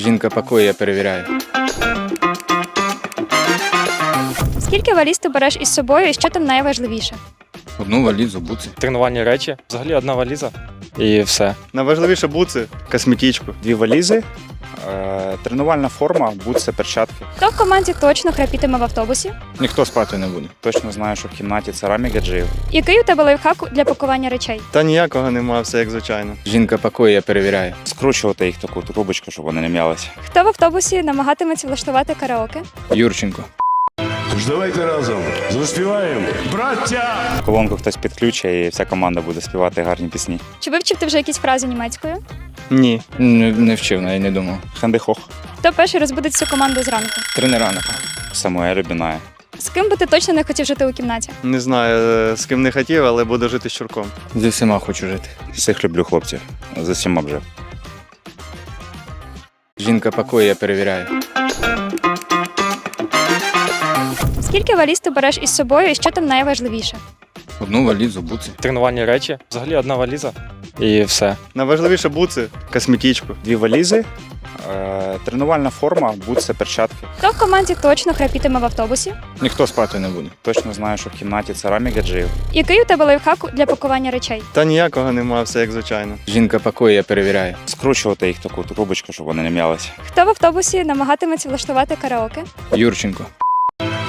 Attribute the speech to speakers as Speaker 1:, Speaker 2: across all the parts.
Speaker 1: Жінка пакує, я перевіряю.
Speaker 2: Скільки валіз ти береш із собою і що там найважливіше?
Speaker 1: Одну валізу, буці.
Speaker 3: тренувальні речі, взагалі одна валіза і все.
Speaker 4: Найважливіше буци, косметичку.
Speaker 5: Дві валізи, тренувальна форма, бутси, перчатки.
Speaker 2: Хто в команді точно храпітиме в автобусі?
Speaker 1: Ніхто спати не буде.
Speaker 5: Точно знаю, що в кімнаті це рамі гаджиїв.
Speaker 2: Який у тебе лайфхак для пакування речей?
Speaker 4: Та ніякого нема, все як звичайно.
Speaker 1: Жінка пакує, я перевіряю.
Speaker 5: Скручувати їх таку трубочку, щоб вони не м'ялися.
Speaker 2: Хто в автобусі намагатиметься влаштувати караоке?
Speaker 1: Юрченко.
Speaker 6: Тож давайте разом заспіваємо. Браття!
Speaker 5: Колонку хтось підключить і вся команда буде співати гарні пісні.
Speaker 2: Чи вивчив ти вже якісь фрази німецькою?
Speaker 4: Ні.
Speaker 1: Не, не вчив, навіть не думав.
Speaker 5: Хендихох,
Speaker 2: Хто перший розбудить всю команду зранку?
Speaker 1: Тренера, напевно.
Speaker 5: Самуель Рубінає.
Speaker 2: З ким би ти точно не хотів жити у кімнаті?
Speaker 4: Не знаю, е, з ким не хотів, але буду жити з чурком.
Speaker 1: Зі всіма хочу жити.
Speaker 5: Всіх люблю хлопців. З усіма вже.
Speaker 1: Жінка пакує, я перевіряю.
Speaker 2: Скільки валіз ти береш із собою і що там найважливіше?
Speaker 1: Одну валізу, буци.
Speaker 3: Тренувальні речі, взагалі одна валіза і все.
Speaker 4: Найважливіше буци, косметичку.
Speaker 5: Дві валізи, е, тренувальна форма, бутси, перчатки.
Speaker 2: Хто в команді точно храпітиме в автобусі?
Speaker 1: Ніхто спати не буде.
Speaker 5: Точно знаю, що в кімнаті це рамі гаджиїв.
Speaker 2: Який у тебе лайфхак для пакування речей?
Speaker 4: Та ніякого нема, все як звичайно.
Speaker 1: Жінка пакує, я перевіряю.
Speaker 5: Скручувати їх таку трубочку, щоб вони не м'ялися.
Speaker 2: Хто в автобусі намагатиметься влаштувати караоке?
Speaker 1: Юрченко.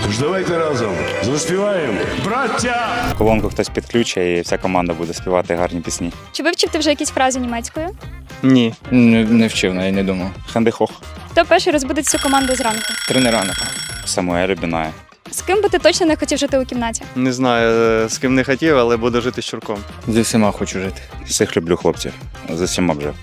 Speaker 6: Тож давайте разом заспіваємо. Браття!
Speaker 5: Колонку хтось підключить і вся команда буде співати гарні пісні.
Speaker 2: Чи вивчив ти вже якісь фрази німецькою?
Speaker 4: Ні.
Speaker 1: Не, не вчив, навіть не думав.
Speaker 5: Хендихох,
Speaker 2: Хто перший розбудить всю команду зранку?
Speaker 1: Тренера, напевно.
Speaker 5: Самуель Рубінає.
Speaker 2: З ким би ти точно не хотів жити у кімнаті?
Speaker 4: Не знаю, е, з ким не хотів, але буду жити з чурком.
Speaker 1: Зі всіма хочу жити.
Speaker 5: Всіх люблю хлопців. З усіма вже.